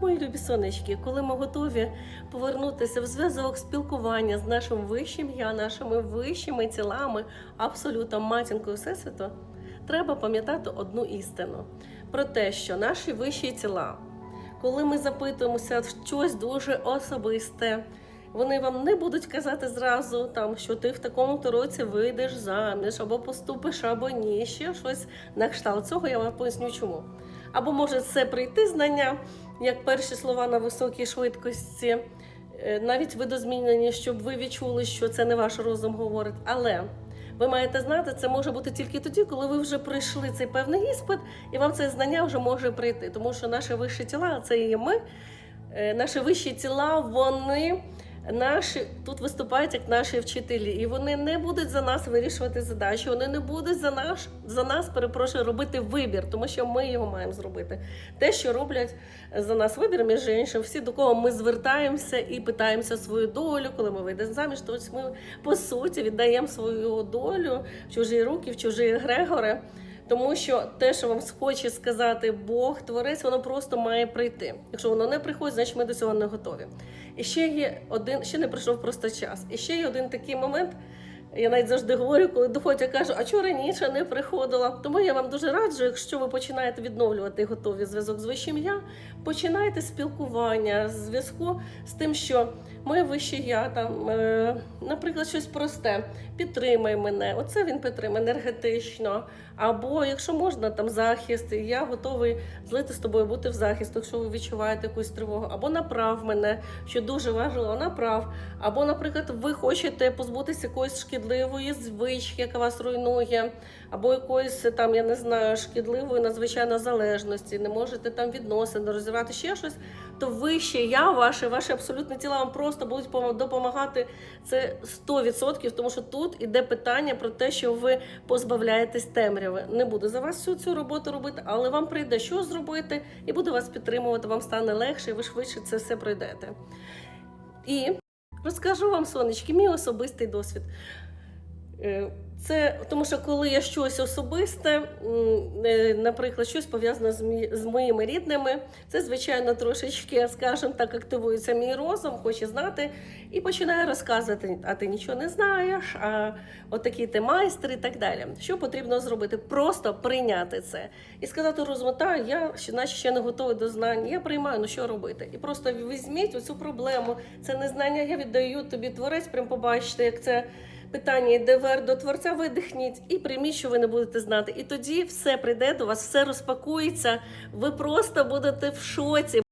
Мої любі сонечки, коли ми готові повернутися в зв'язок спілкування з нашим вищим я, нашими вищими тілами, абсолютно матінкою Всесвіту, треба пам'ятати одну істину про те, що наші вищі тіла, коли ми запитуємося в щось дуже особисте, вони вам не будуть казати зразу, там, що ти в такому то році вийдеш заміж, або поступиш, або ні. Ще щось на кшталт цього я вам поясню чому. Або може це прийти знання, як перші слова на високій швидкості, е, навіть видозмінені, щоб ви відчули, що це не ваш розум говорить. Але ви маєте знати, це може бути тільки тоді, коли ви вже пройшли цей певний іспит, і вам це знання вже може прийти. Тому що наші вищі тіла, це і ми, е, наші вищі тіла, вони. Наші тут виступають як наші вчителі, і вони не будуть за нас вирішувати задачі. Вони не будуть за наш за нас, перепрошую, робити вибір, тому що ми його маємо зробити. Те, що роблять за нас вибір, між іншим, всі до кого ми звертаємося і питаємося свою долю, коли ми вийдемо заміж, то ось ми по суті віддаємо свою долю в чужі руки, в чужі егрегори. Тому що те, що вам хоче сказати Бог, творець, воно просто має прийти. Якщо воно не приходить, значить ми до цього не готові. І ще є один, ще не прийшов просто час. І ще є один такий момент. Я навіть завжди говорю, коли доходять, я кажу, а чого раніше не приходила. Тому я вам дуже раджу, якщо ви починаєте відновлювати готові зв'язок з вищим я, починайте спілкування, зв'язку з тим, що моє вище я там, е, наприклад, щось просте, підтримай мене. Оце він підтримає енергетично. Або якщо можна, там захист, я готовий злити з тобою бути в захист, якщо ви відчуваєте якусь тривогу, або направ мене, що дуже важливо, направ. Або, наприклад, ви хочете позбутися якоїсь шкідливої звички, яка вас руйнує, або якоїсь там, я не знаю, шкідливої надзвичайно залежності, не можете там відносини розірвати ще щось, то вище я, ваше, ваші абсолютні тіла вам просто будуть допомагати це 100%, тому що тут іде питання про те, що ви позбавляєтесь темряви. Не буду за вас всю цю роботу робити, але вам прийде що зробити, і буду вас підтримувати, вам стане легше, і ви швидше це все пройдете. І розкажу вам, сонечки, мій особистий досвід. Це тому, що коли я щось особисте, е, наприклад, щось пов'язане з, мі- з моїми рідними, це звичайно трошечки, скажімо так, активується мій розум, хоче знати, і починає розказувати, а ти нічого не знаєш, а отакий ти майстер і так далі. Що потрібно зробити? Просто прийняти це і сказати розуму, та я наче ще не готовий до знань. Я приймаю, ну що робити? І просто візьміть оцю проблему. Це незнання, я віддаю тобі творець, прям побачите, як це питання йде вер до творця, видихніть і прийміть, що ви не будете знати. І тоді все прийде до вас, все розпакується. Ви просто будете в шоці.